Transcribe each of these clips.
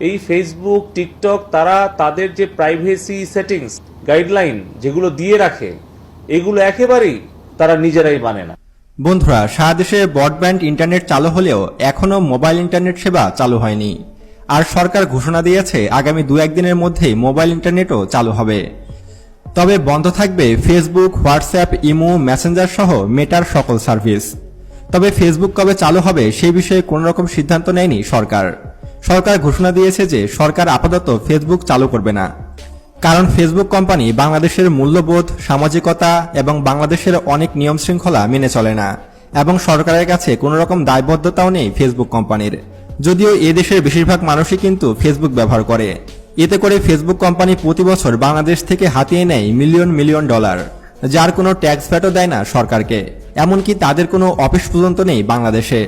এই Facebook TikTok তারা তাদের যে প্রাইভেসি সেটিংস গাইডলাইন যেগুলো দিয়ে রাখে, এগুলো একেবারেই তারা নিজেরাই মানে না। বন্ধুরা, সারা দেশে ব্রডব্যান্ড ইন্টারনেট চালু হলেও এখনও মোবাইল ইন্টারনেট সেবা চালু হয়নি। আর সরকার ঘোষণা দিয়েছে, আগামী দু একদিনের মধ্যেই মোবাইল ইন্টারনেটও চালু হবে। তবে বন্ধ থাকবে ফেসবুক হোয়াটসঅ্যাপ ইমো মেসেঞ্জার সহ মেটার সকল সার্ভিস তবে ফেসবুক কবে চালু হবে সেই বিষয়ে কোনো রকম সিদ্ধান্ত নেয়নি সরকার। সরকার ঘোষণা দিয়েছে যে সরকার আপাতত ফেসবুক চালু করবে না। কারণ ফেসবুক কোম্পানি বাংলাদেশের মূল্যবোধ, সামাজিকতা এবং বাংলাদেশের অনেক নিয়ম শৃঙ্খলা মেনে চলে না এবং সরকারের কাছে কোনো রকম দায়বদ্ধতাও নেই ফেসবুক কোম্পানির। যদিও এ দেশের বেশিরভাগ মানুষই কিন্তু ফেসবুক ব্যবহার করে। এতে করে ফেসবুক কোম্পানি প্রতি বছর বাংলাদেশ থেকে হাতিয়ে নেয় মিলিয়ন মিলিয়ন ডলার, যার কোনো ট্যাক্স ফ্যাটও দেয় না সরকারকে। এমনকি তাদের কোনো অফিস পর্যন্ত নেই বাংলাদেশে।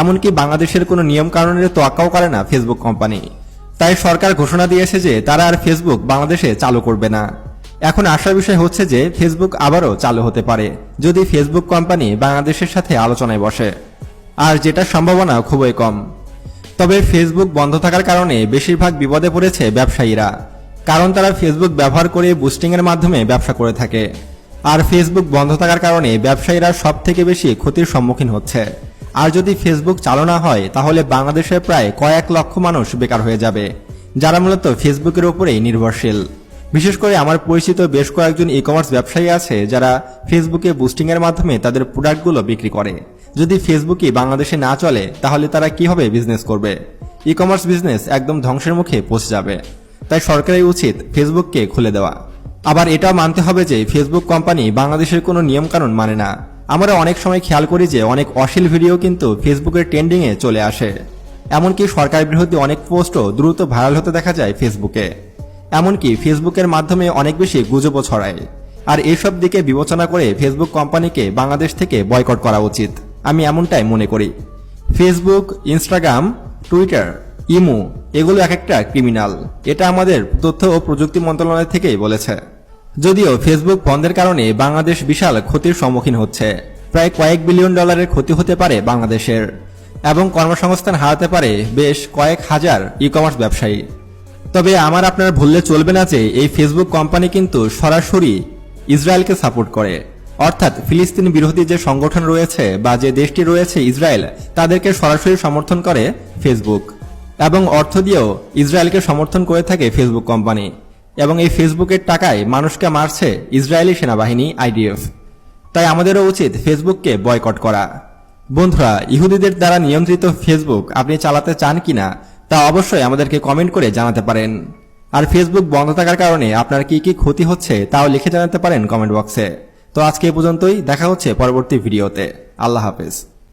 এমনকি বাংলাদেশের কোনো নিয়ম কানুনের তোয়াক্কাও করে না ফেসবুক কোম্পানি। তাই সরকার ঘোষণা দিয়েছে যে তারা আর ফেসবুক বাংলাদেশে চালু করবে না। এখন আসার বিষয় হচ্ছে যে ফেসবুক আবারও চালু হতে পারে, যদি ফেসবুক কোম্পানি বাংলাদেশের সাথে আলোচনায় বসে। আর যেটার সম্ভাবনা খুবই কম। তবে ফেসবুক বন্ধ থাকার কারণে বেশিরভাগ বিপদে পড়েছে ব্যবসায়ীরা, কারণ তারা ফেসবুক ব্যবহার করে বুস্টিংয়ের মাধ্যমে ব্যবসা করে থাকে। আর ফেসবুক বন্ধ থাকার কারণে ব্যবসায়ীরা সব থেকে বেশি ক্ষতির সম্মুখীন হচ্ছে। আর যদি ফেসবুক চালু না হয়, তাহলে বাংলাদেশে প্রায় কয়েক লক্ষ মানুষ বেকার হয়ে যাবে, যারা মূলত ফেসবুকের উপরেই নির্ভরশীল। বিশেষ করে আমার পরিচিত বেশ কয়েকজন ই কমার্স ব্যবসায়ী আছে, যারা ফেসবুকে বুস্টিংয়ের মাধ্যমে তাদের প্রোডাক্টগুলো বিক্রি করে। যদি ফেসবুকই বাংলাদেশে না চলে, তাহলে তারা কীভাবে বিজনেস করবে? ই কমার্স বিজনেস একদম ধ্বংসের মুখে পৌঁছে যাবে। তাই সরকারের উচিত ফেসবুককে খুলে দেওয়া। আবার এটা মানতে হবে যে ফেসবুক কোম্পানি বাংলাদেশের কোনো নিয়মকানুন মানে না। আমরা অনেক সময় খেয়াল করি যে অনেক অশ্লীল ভিডিও কিন্তু ফেসবুকের ট্রেন্ডিংয়ে চলে আসে। এমনকি সরকার বিরোধী অনেক পোস্টও দ্রুত ভাইরাল হতে দেখা যায় ফেসবুকে এমনকি ফেসবুকের মাধ্যমে অনেক বেশি গুজবও ছড়ায়। আর এসব দিকে বিবেচনা করে ফেসবুক কোম্পানিকে বাংলাদেশ থেকে বয়কট করা উচিত। আমি এমনটাই মনে করি। ফেসবুক ইনস্টাগ্রাম টুইটার ইমো এগুলো এক একটা ক্রিমিনাল এটা আমাদের তথ্য ও প্রযুক্তি মন্ত্রণালয় থেকেই বলেছে। যদিও ফেসবুক বন্ধের কারণে বাংলাদেশ বিশাল ক্ষতির সম্মুখীন হচ্ছে। প্রায় কয়েক বিলিয়ন ডলারের ক্ষতি হতে পারে বাংলাদেশের, এবং কর্মসংস্থান হারাতে পারে বেশ কয়েক হাজার ই কমার্স ব্যবসায়ী। তবে আমার আপনার ভুললে চলবে না যে এই ফেসবুক কোম্পানি কিন্তু সরাসরি ইসরায়েলকে সাপোর্ট করে। অর্থাৎ ফিলিস্তিন বিরোধী যে সংগঠন রয়েছে বা যে দেশটি রয়েছে ইসরায়েল, তাদেরকে সরাসরি সমর্থন করে ফেসবুক এবং অর্থ দিয়েও ইসরায়েলকে সমর্থন করে থাকে ফেসবুক কোম্পানি এবং এই ফেসবুকের টাকায় মানুষকে মারছে ইসরায়েলি সেনাবাহিনী আইডিএফ তাই আমাদেরও উচিত ফেসবুককে বয়কট করা। বন্ধুরা, ইহুদিদের দ্বারা নিয়ন্ত্রিত ফেসবুক আপনি চালাতে চান কিনা তা অবশ্যই আমাদেরকে কমেন্ট করে জানাতে পারেন। আর ফেসবুক বন্ধ থাকার কারণে আপনার কি কি ক্ষতি হচ্ছে তাও লিখে জানাতে পারেন কমেন্ট বক্সে। তো আজকে এ পর্যন্তই, দেখা হচ্ছে পরবর্তী ভিডিওতে। আল্লাহ হাফেজ।